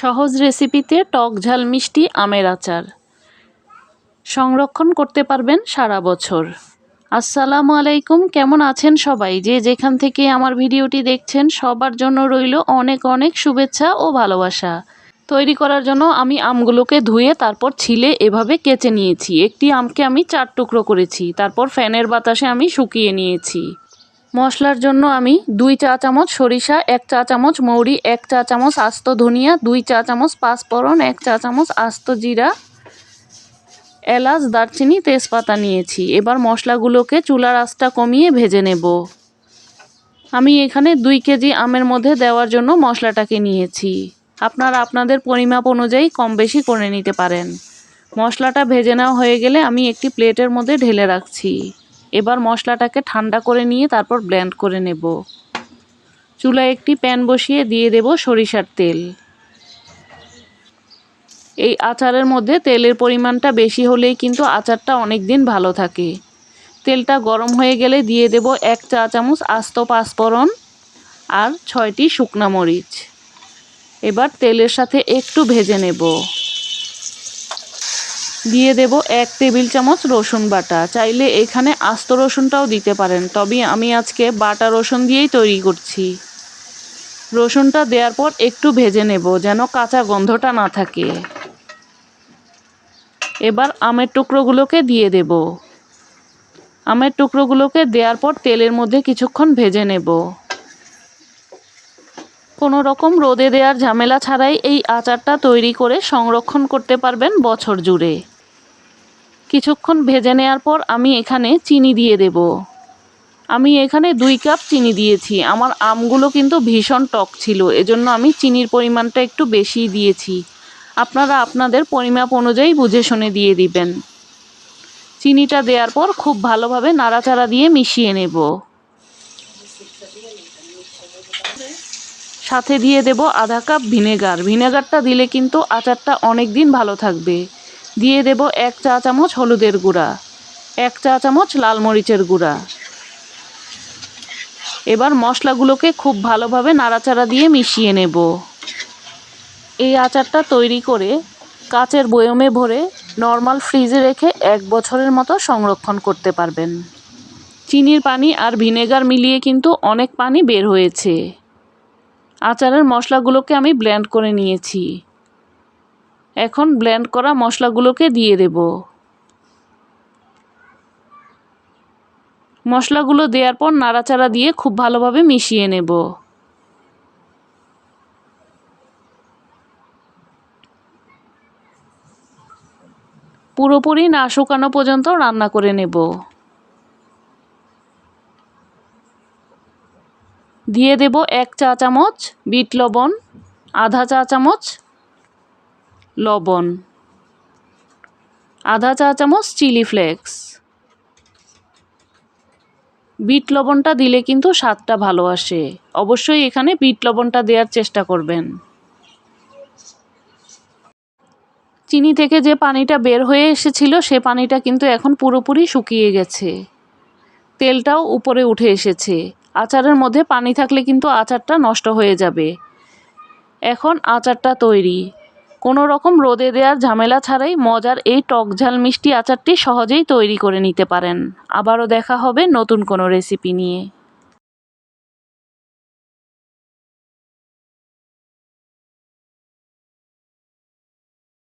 সহজ রেসিপিতে টক ঝাল মিষ্টি আমের আচার। সংরক্ষণ করতে পারবেন সারা বছর। আসসালামু আলাইকুম, কেমন আছেন সবাই? যে যেখান থেকে আমার ভিডিওটি দেখছেন, সবার জন্য রইল অনেক অনেক শুভেচ্ছা ও ভালোবাসা। তৈরি করার জন্য আমি আমগুলোকে ধুয়ে তারপর ছিলে এভাবে কেচে নিয়েছি। একটি আমকে আমি চার টুকরো করেছি, তারপর ফ্যানের বাতাসে আমি শুকিয়ে নিয়েছি। মশলার জন্য আমি দুই চা চামচ সরিষা, এক চা চামচ মৌরি, এক চা চামচ আস্ত ধনিয়া, দুই চা চামচ পাঁচফোড়ন, এক চা চামচ আস্ত জিরা, এলাচ, দারচিনি, তেজপাতা নিয়েছি। এবার মশলাগুলোকে চুলার আঁচটা কমিয়ে ভেজে নেব। আমি এখানে দুই কেজি আমের মধ্যে দেওয়ার জন্য মশলাটাকে নিয়েছি। আপনারা আপনাদের পরিমাপ অনুযায়ী কম বেশি করে নিতে পারেন। মশলাটা ভেজে নেওয়া হয়ে গেলে আমি একটি প্লেটের মধ্যে ঢেলে রাখছি। এবার মশলাটাকে ঠান্ডা করে নিয়ে তারপর ব্লেন্ড করে নেব। চুলায় একটি প্যান বসিয়ে দিয়ে দেব সরিষার তেল। এই আচারের মধ্যে তেলের পরিমাণটা বেশি হলেই কিন্তু আচারটা অনেক দিন ভালো থাকে। তেলটা গরম হয়ে গেলে দিয়ে দেব এক চা চামচ আস্ত পাঁচফোড়ন আর ছয়টি শুকনা মরিচ। এবার তেলের সাথে একটু ভেজে নেব। দিয়ে দেব এক টেবিল চামচ রসুন বাটা। চাইলে এখানে আস্ত রসুনটাও দিতে পারেন, তবে আমি আজকে বাটা রসুন দিয়েই তৈরি করছি। রসুনটা দেওয়ার পর একটু ভেজে নেব যেন কাঁচা গন্ধটা না থাকে। এবার আমের টুকরোগুলোকে দিয়ে দেব। আমের টুকরোগুলোকে দেওয়ার পর তেলের মধ্যে কিছুক্ষণ ভেজে নেব। কোনো রকম রোদে দেওয়ার ঝামেলা ছাড়াই এই আচারটা তৈরি করে সংরক্ষণ করতে পারবেন বছর জুড়ে। কিছুক্ষণ ভেজে নেওয়ার পর আমি এখানে চিনি দিয়ে দেব। আমি এখানে দুই কাপ চিনি দিয়েছি। আমার আমগুলো কিন্তু ভীষণ টক ছিল, এজন্য আমি চিনির পরিমাণটা একটু বেশি দিয়েছি। আপনারা আপনাদের পরিমাপ অনুযায়ী বুঝে শুনে দিয়ে দিবেন। চিনিটা দেওয়ার পর খুব ভালোভাবে নাড়াচাড়া দিয়ে মিশিয়ে নেব। সাথে দিয়ে দেব আধা কাপ ভিনেগার। ভিনেগারটা দিলে কিন্তু আচারটা অনেক দিন ভালো থাকবে। দিয়ে দেব এক চা চামচ হলুদের গুঁড়া, এক চা চামচ লাল মরিচের গুঁড়া। এবার মশলাগুলোকে খুব ভালোভাবে নাড়াচাড়া দিয়ে মিশিয়ে নেব। এই আচারটা তৈরি করে কাচের বয়মে ভরে নর্মাল ফ্রিজে রেখে এক বছরের মতো সংরক্ষণ করতে পারবেন। চিনির পানি আর ভিনেগার মিলিয়ে কিন্তু অনেক পানি বের হয়েছে। আচারের মশলাগুলোকে আমি ব্লেন্ড করে নিয়েছি। এখন ব্লেন্ড করা মশলাগুলোকে দিয়ে দেব। মশলাগুলো দেওয়ার পর নাড়াচাড়া দিয়ে খুব ভালোভাবে মিশিয়ে নেব। পুরোপুরি না শুকানো পর্যন্ত রান্না করে নেব। দিয়ে দেব এক চা চামচ বিট লবণ, আধা চা চামচ লবণ। আধা চা চামচ চিলি ফ্লেক্স। বিট লবণটা দিলে কিন্তু স্বাদটা ভালো আসে। অবশ্যই এখানে বিট লবণটা দেওয়ার চেষ্টা করবেন। চিনি থেকে যে পানিটা বের হয়ে এসেছিল, সে পানিটা কিন্তু এখন পুরোপুরি শুকিয়ে গেছে। তেলটাও উপরে উঠে এসেছে। আচারের মধ্যে পানি থাকলে কিন্তু আচারটা নষ্ট হয়ে যাবে। এখন আচারটা তৈরি। কোনো রকম রোদে দেওয়ার ঝামেলা ছাড়াই মজার এই টক ঝাল মিষ্টি আচারটি সহজেই তৈরি করে নিতে পারেন। আবারও দেখা হবে নতুন কোনো রেসিপি নিয়ে।